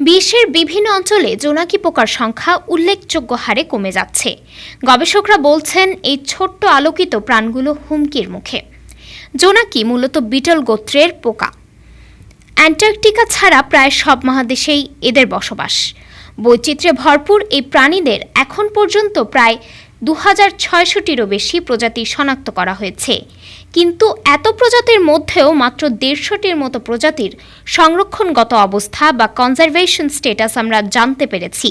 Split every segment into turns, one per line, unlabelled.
বিশ্বের বিভিন্ন অঞ্চলে জোনাকি পোকার সংখ্যা উল্লেখযোগ্য হারে কমে যাচ্ছে। গবেষকরা বলছেন, এই ছোট্ট আলোকিত প্রাণগুলো হুমকির মুখে। জোনাকি মূলত বিটল গোত্রের পোকা। অ্যান্টার্কটিকা ছাড়া প্রায় সব মহাদেশেই এদের বসবাস। বৈচিত্র্যে ভরপুর এই প্রাণীদের এখন পর্যন্ত প্রায় দু হাজার ছয়শটিরও বেশি প্রজাতি শনাক্ত করা হয়েছে। কিন্তু এত প্রজাতির মধ্যেও মাত্র দেড়শোটির মতো প্রজাতির সংরক্ষণগত অবস্থা বা কনজারভেশন স্টেটাস আমরা জানতে পেরেছি।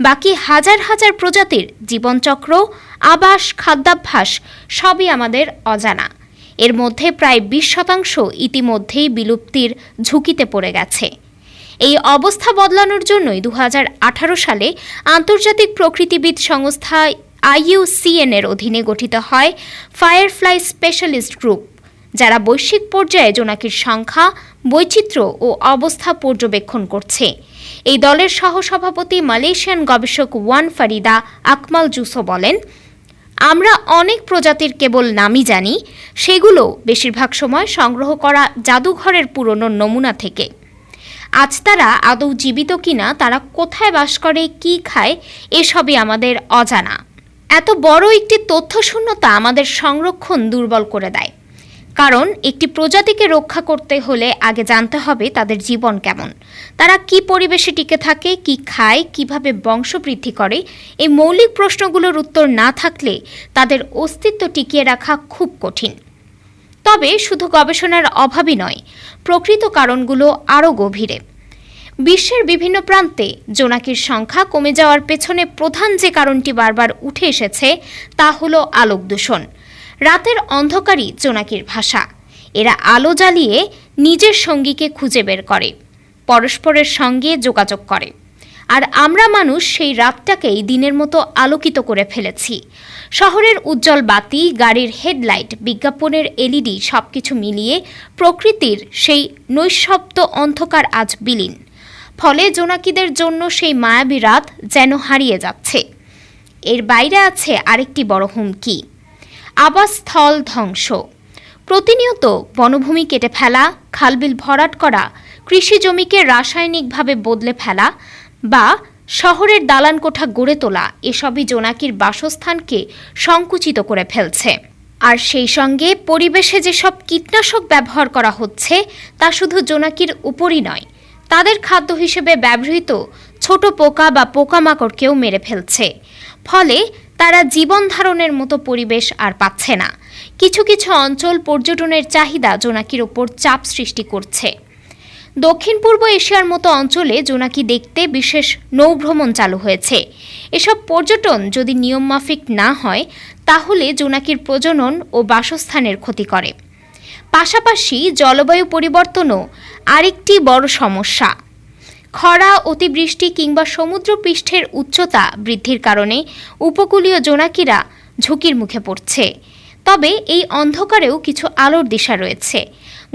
বাকি হাজার হাজার প্রজাতির জীবনচক্র, আবাস, খাদ্যাভ্যাস সবই আমাদের অজানা। এর মধ্যে প্রায় বিশ শতাংশ ইতিমধ্যেই বিলুপ্তির ঝুঁকিতে পড়ে গেছে। এই অবস্থা বদলানোর জন্যই দু হাজার আঠারো সালে আন্তর্জাতিক প্রকৃতিবিদ সংস্থা আইইউসিএন এর অধীনে গঠিত হয় ফায়ারফ্লাই স্পেশালিস্ট গ্রুপ, যারা বৈশ্বিক পর্যায়ে জোনাকির সংখ্যা, বৈচিত্র্য ও অবস্থা পর্যবেক্ষণ করছে। এই দলের সহসভাপতি মালয়েশিয়ান গবেষক ওয়ান ফারিদা আকমাল জুসো বলেন, আমরা অনেক প্রজাতির কেবল নামই জানি, সেগুলো বেশিরভাগ সময় সংগ্রহ করা জাদুঘরের পুরনো নমুনা থেকে। আজ তারা আদৌ জীবিত কিনা, তারা কোথায় বাস করে, কি খায়, এসবই আমাদের অজানা। এত বড় একটি তথ্য শূন্যতা আমাদের সংরক্ষণ দুর্বল করে দেয়। কারণ একটি প্রজাতিকে রক্ষা করতে হলে আগে জানতে হবে তাদের জীবন কেমন। তারা কি পরিবেশে টিকে থাকে, কি খায়, কীভাবে বংশবৃদ্ধি করে, এই মৌলিক প্রশ্নগুলোর উত্তর না থাকলে তাদের অস্তিত্ব টিকিয়ে রাখা খুব কঠিন। তবে শুধু গবেষণার অভাবই নয়, প্রকৃত কারণগুলো আরও গভীরে। বিশ্বের বিভিন্ন প্রান্তে জোনাকির সংখ্যা কমে যাওয়ার পেছনে প্রধান যে কারণটি বারবার উঠে এসেছে, তা হলো আলোক দূষণ। রাতের অন্ধকারই জোনাকির ভাষা। এরা আলো জ্বালিয়ে নিজের সঙ্গীকে খুঁজে বের করে, পরস্পরের সঙ্গে যোগাযোগ করে। আর আমরা মানুষ সেই রাতটাকেই দিনের মতো আলোকিত করে ফেলেছি। শহরের উজ্জ্বল বাতি, গাড়ির হেডলাইট, বিজ্ঞাপনের এলইডি সবকিছু মিলিয়ে প্রকৃতির সেই নৈশব্দ অন্ধকার আজ বিলীন। ফলে জোনাকিদের জন্য সেই মায়াবী রাত যেন হারিয়ে যাচ্ছে। এর বাইরে আছে আরেকটি বড় হুমকি। আবাসস্থল ধ্বংস। প্রতিনিয়ত বনভূমি কেটে ফেলা, খালবিল ভরাট করা, কৃষি জমিকে রাসায়নিকভাবে বদলে ফেলা বা শহরের দালান কোঠা গড়ে তোলা, এসবই জোনাকির বাসস্থানকে সংকুচিত করে ফেলছে। আর সেই সঙ্গে পরিবেশে যেসব কীটনাশক ব্যবহার করা হচ্ছে, তা শুধু জোনাকির উপরই নয় তাদের খাদ্য হিসেবে ব্যবহৃত ছোট পোকা বা পোকামাকড়কেও মেরে ফেলছে। ফলে তারা জীবন ধারণের মতো পরিবেশ আর পাচ্ছে না। কিছু কিছু অঞ্চল পর্যটনের চাহিদা জোনাকির ওপর চাপ সৃষ্টি করছে। দক্ষিণ পূর্ব এশিয়ার মতো অঞ্চলে জোনাকি দেখতে বিশেষ নৌভ্রমণ চালু হয়েছে। এসব পর্যটন যদি নিয়মমাফিক না হয়, তাহলে জোনাকির প্রজনন ও বাসস্থানের ক্ষতি করে। পাশাপাশি জলবায়ু পরিবর্তনও আরেকটি বড় সমস্যা। খরা, অতিবৃষ্টি কিংবা সমুদ্রপৃষ্ঠের উচ্চতা বৃদ্ধির কারণে উপকূলীয় জোনাকিরা ঝুঁকির মুখে পড়ছে। তবে এই অন্ধকারেও কিছু আলোর দিশা রয়েছে।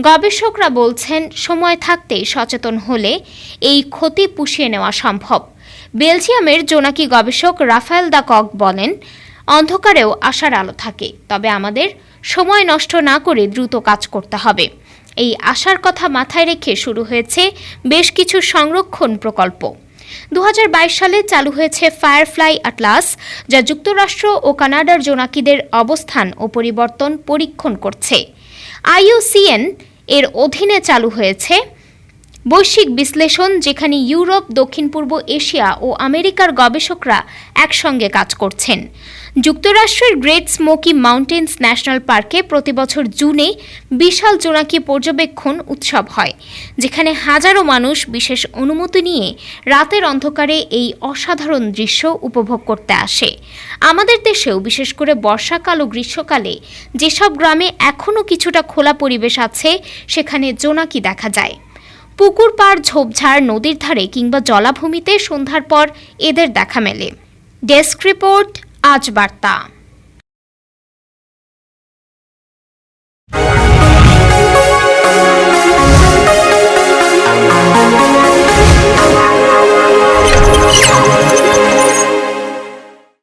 গবেষকরা বলছেন, সময় থাকতেই সচেতন হলে এই ক্ষতি পুষিয়ে নেওয়া সম্ভব। বেলজিয়ামের জোনাকি গবেষক রাফায়েল দা কক বলেন অন্ধকারেও আশার আলো থাকে। তবে আমাদের সময় নষ্ট না করে দ্রুত কাজ করতে হবে। এই আশার কথা মাথায় রেখে শুরু হয়েছে বেশ কিছু সংরক্ষণ প্রকল্প। দু হাজার বাইশ সালে চালু হয়েছে ফায়ারফ্লাই আটলাস, যা যুক্তরাষ্ট্র ও কানাডার জোনাকিদের অবস্থান ও পরিবর্তন পরীক্ষণ করছে। আইইউসিএন এর অধীনে চালু হয়েছে বৈশ্বিক বিশ্লেষণ যেখানে ইউরোপ, দক্ষিণ পূর্ব এশিয়া ও আমেরিকার গবেষকরা একসঙ্গে কাজ করছেন। যুক্তরাষ্ট্রের গ্রেট স্মোকি মাউন্টেন্স ন্যাশনাল পার্কে প্রতিবছর জুনে বিশাল জোনাকি পর্যবেক্ষণ উৎসব হয়, যেখানে হাজারো মানুষ বিশেষ অনুমতি নিয়ে রাতের অন্ধকারে এই অসাধারণ দৃশ্য উপভোগ করতে আসে। আমাদের দেশেও বিশেষ করে বর্ষাকাল ও গ্রীষ্মকালে যেসব গ্রামে এখনও কিছুটা খোলা পরিবেশ আছে, সেখানে জোনাকি দেখা যায়। পুকুর পাড় ঝোপঝাড় নদীর ধারে কিংবা জলাভূমিতে সন্ধ্যার পর এদের দেখা মেলে। ডেস্ক রিপোর্ট, আজ বার্তা।